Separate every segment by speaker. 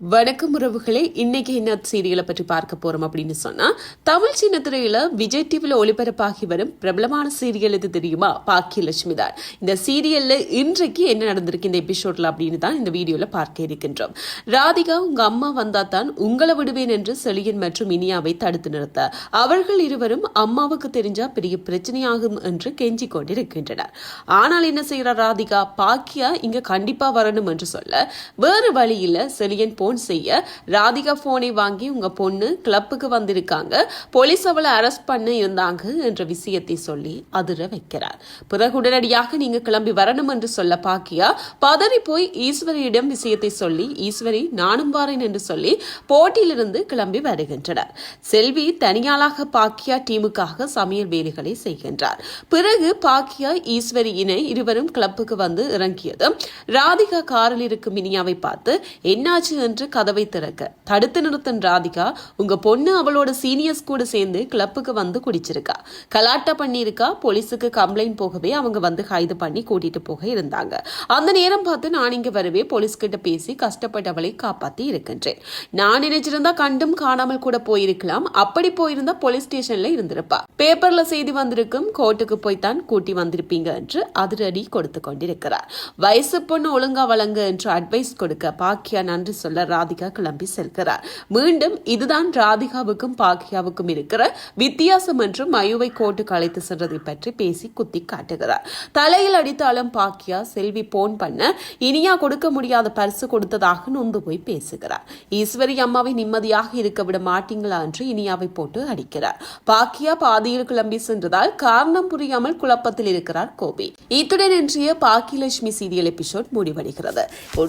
Speaker 1: வணக்கம் உறவுகளே இன்னைக்கு என்ன சீரியலை பற்றி பார்க்க போறோம் அப்படின்னு சொன்னா தமிழ் சின்னத்திரையில விஜய் டிவில ஒளிபரப்பாகி வரும் பிரபலமான சீரியல் இது தெரியுமா? பாக்கியலட்சுமி தான். இந்த சீரியல்ல இன்றைக்கு என்ன நடந்திருக்கு இந்த எபிசோட்ல அப்படின்னு தான் இந்த வீடியோல பார்க்க இருக்கின்றோம். ராதிகா உங்க அம்மா வந்தா தான் உங்களை விடுவேன் என்று செழியன் மற்றும் இனியாவை தடுத்து நிறுத்த. அவர்கள் இருவரும் அம்மாவுக்கு தெரிஞ்சா பெரிய பிரச்சனையாகும் என்று கெஞ்சி கொண்டிருக்கின்றனர். ஆனால் என்ன செய்யற ராதிகா? பாக்கியா இங்க கண்டிப்பா வரணும் என்று சொல்ல வேறு வழியில செலியன் ஃபோன் செய்ய ராதிகா போனை வாங்கி உங்க பொண்ணு கிளப்புக்கு வந்திருக்காங்க. போலீஸ் அவளை அரெஸ்ட் பண்ண இருந்தாங்க என்ற விஷயத்தை சொல்லி அதிர வைக்கிறார். பிறகு உடனடியாக நீங்க கிளம்பி வரணும் என்று சொல்ல பாக்கியா பதறி போய் ஈஸ்வரியிடம் விஷயத்தை சொல்லி ஈஸ்வரி நானும் வாரேன் என்று சொல்லி போட்டியிலிருந்து கிளம்பி வருகின்றனர். செல்வி தனியாளாக பாக்கியா டீமுக்காக சமையல் வேலைகளை செய்கின்றார். பிறகு பாக்கியா ஈஸ்வரி இணை இருவரும் கிளப்புக்கு வந்து இறங்கியதும் ராதிகா காரில் இருக்கும் மினியாவை பார்த்து என்னாச்சு? என்று கதவை திறக்க. தடுத்து நிறுத்தும் ராதிகா உங்க பொண்ணு அவளோட சீனியர்ஸ் கூட சேர்ந்து கிளப்புக்கு வந்து குடிச்சிருக்கா. கலாட்டா பண்ணியிருக்கா போலீஸுக்கு கம்ப்ளைண்ட் போகவே அவங்க வந்து கைது பண்ணி கூட்டிட்டு போக இருந்தாங்க. அந்த நேரம் பார்த்து நான் இங்க வரவே போலீஸ் கிட்ட பேசி கஷ்டப்பட்டவளை காப்பாத்தி இருக்கின்றேன். நான் நினைச்சிருந்தா கண்டும் காணாமல் கூட போயிருக்கலாம். அப்படி போயிருந்தா போலீஸ் ஸ்டேஷன்ல இருந்திருப்பா. பேப்பர்ல செய்தி வந்திருக்கும் கோர்ட்டுக்கு போய்தான் கூட்டி வந்திருப்பீங்க என்று அதிரடி கொடுத்து கொண்டிருக்கிறார். வயசு பொண்ணு ஒழுங்கா வழங்க என்று அட்வைஸ் கொடுக்க பாக்கியா நன்றி சொல்ல ராதிகா கிளம்பி செல்கிறார். மீண்டும் இதுதான் ராதிகாவுக்கும் பாக்கியாவுக்கும் இருக்கிற வித்தியாசம் என்று மயுவை கோர்ட்டுக்கு அழைத்து சென்றதை பற்றி பேசி குத்தி காட்டுகிறார். தலையில் அடித்தாலும் பாக்கியா செல்வி போன் பண்ண இனியா கொடுக்க முடியாத பரிசு கொடுத்ததாக நொந்து போய் பேசுகிறார். ஈஸ்வரி அம்மாவை நிம்மதியாக இருக்க விட மாட்டீங்களா என்று இனியாவை போட்டு அடிக்கிறார். பாக்கியா பாதியில் கிளம்பி சென்றதால் காரணம் புரியாமல் குழப்பத்தில் இருக்கிறார் கோபி. இத்துடன் இன்றைய பாக்கியலட்சுமி சீரியல் எபிசோட் முடிவடைகிறது.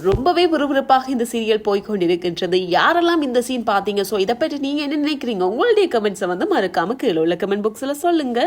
Speaker 1: ரொம்பவே விறுவிறுப்பாக இந்த சீரியல் கொண்டிருக்கின்றது. யாரெல்லாம் இந்த சீன் பாத்தீங்க சோ இதை பற்றி நீங்க என்ன நினைக்கிறீங்க? உங்களுடைய கமெண்ட்ஸை வந்து மறக்காம கீழே உள்ள கமெண்ட் பாக்ஸ்ல சொல்லுங்க.